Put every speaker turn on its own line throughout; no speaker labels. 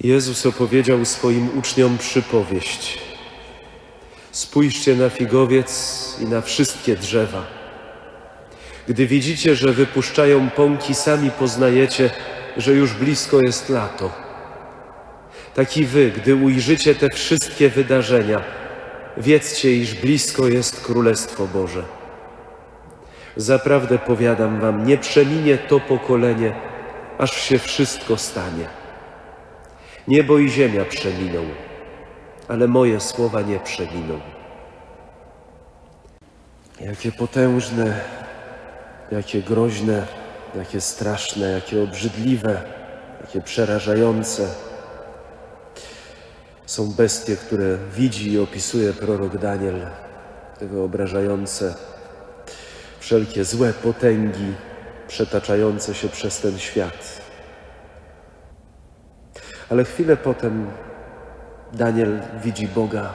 Jezus opowiedział swoim uczniom przypowieść. Spójrzcie na figowiec i na wszystkie drzewa. Gdy widzicie, że wypuszczają pąki, sami poznajecie, że już blisko jest lato. Tak i wy, gdy ujrzycie te wszystkie wydarzenia, wiedzcie, iż blisko jest Królestwo Boże. Zaprawdę powiadam wam, nie przeminie to pokolenie, aż się wszystko stanie. Niebo i ziemia przeminą, ale moje słowa nie przeminą. Jakie potężne, jakie groźne, jakie straszne, jakie obrzydliwe, jakie przerażające są bestie, które widzi i opisuje prorok Daniel, te wyobrażające wszelkie złe potęgi przetaczające się przez ten świat. Ale chwilę potem Daniel widzi Boga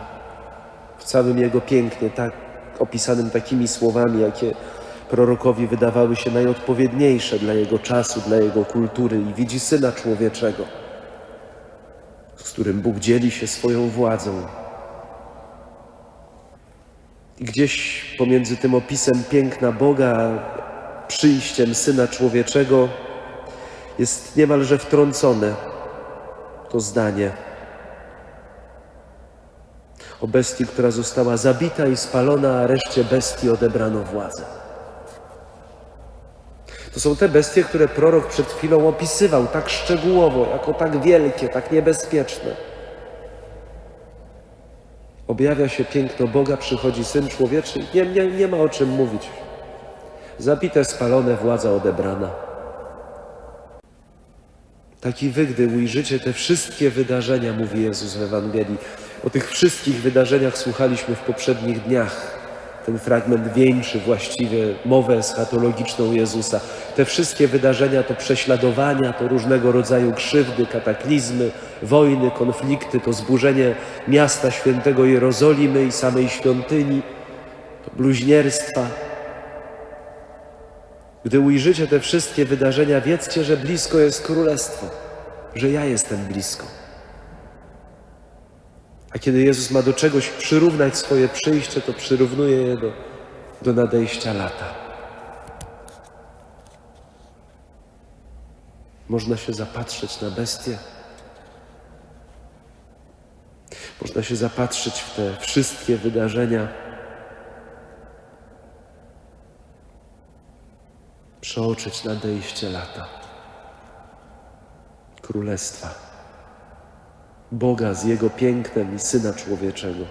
w całym Jego pięknie, tak opisanym takimi słowami, jakie prorokowi wydawały się najodpowiedniejsze dla Jego czasu, dla Jego kultury i widzi Syna Człowieczego, z którym Bóg dzieli się swoją władzą. I gdzieś pomiędzy tym opisem piękna Boga, a przyjściem Syna Człowieczego jest niemalże wtrącone to zdanie o bestii, która została zabita i spalona, a reszcie bestii odebrano władzę. To są te bestie, które prorok przed chwilą opisywał tak szczegółowo, jako tak wielkie, tak niebezpieczne. Objawia się piękno Boga, przychodzi Syn Człowieczy, nie, nie, nie ma o czym mówić. Zabite, spalone, władza odebrana. Tak i wy, gdy ujrzycie te wszystkie wydarzenia, mówi Jezus w Ewangelii. O tych wszystkich wydarzeniach słuchaliśmy w poprzednich dniach. Ten fragment wieńczy właściwie mowę eschatologiczną Jezusa. Te wszystkie wydarzenia to prześladowania, to różnego rodzaju krzywdy, kataklizmy, wojny, konflikty, to zburzenie miasta świętego Jerozolimy i samej świątyni, to bluźnierstwa. Gdy ujrzycie te wszystkie wydarzenia, wiedzcie, że blisko jest królestwo, że ja jestem blisko. A kiedy Jezus ma do czegoś przyrównać swoje przyjście, to przyrównuje je do, do nadejścia lata. Można się zapatrzeć na bestie. Można się zapatrzeć w te wszystkie wydarzenia. Przeoczyć nadejście lata. Królestwa. Boga z Jego pięknem i Syna Człowieczego.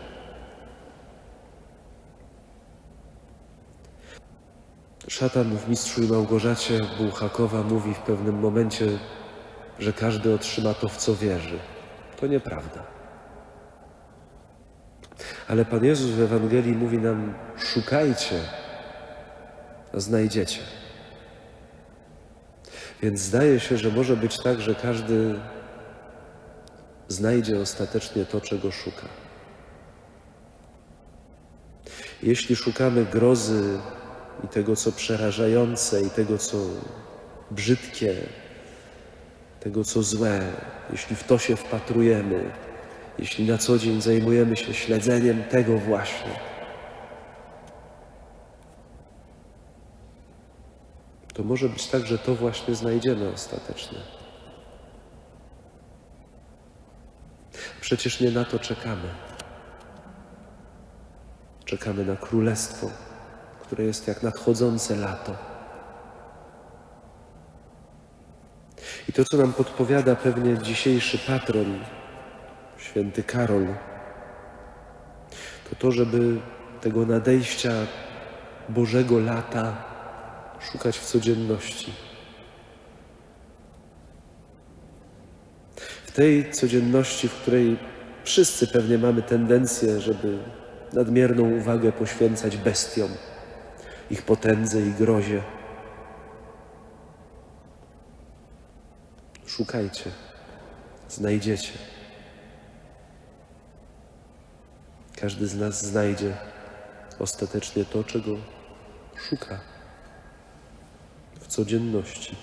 Szatan w Mistrzu i Małgorzacie Bułhakowa mówi w pewnym momencie, że każdy otrzyma to, w co wierzy. To nieprawda. Ale Pan Jezus w Ewangelii mówi nam: szukajcie, znajdziecie. Więc zdaje się, że może być tak, że każdy znajdzie ostatecznie to, czego szuka. Jeśli szukamy grozy i tego, co przerażające, i tego, co brzydkie, tego, co złe, jeśli w to się wpatrujemy, jeśli na co dzień zajmujemy się śledzeniem tego właśnie, to może być tak, że to właśnie znajdziemy ostatecznie. Przecież nie na to czekamy. Czekamy na królestwo, które jest jak nadchodzące lato. I to, co nam podpowiada pewnie dzisiejszy patron, święty Karol, to to, żeby tego nadejścia Bożego lata szukać w codzienności. W tej codzienności, w której wszyscy pewnie mamy tendencję, żeby nadmierną uwagę poświęcać bestiom, ich potędze i grozie. Szukajcie, znajdziecie. Każdy z nas znajdzie ostatecznie to, czego szuka codzienności.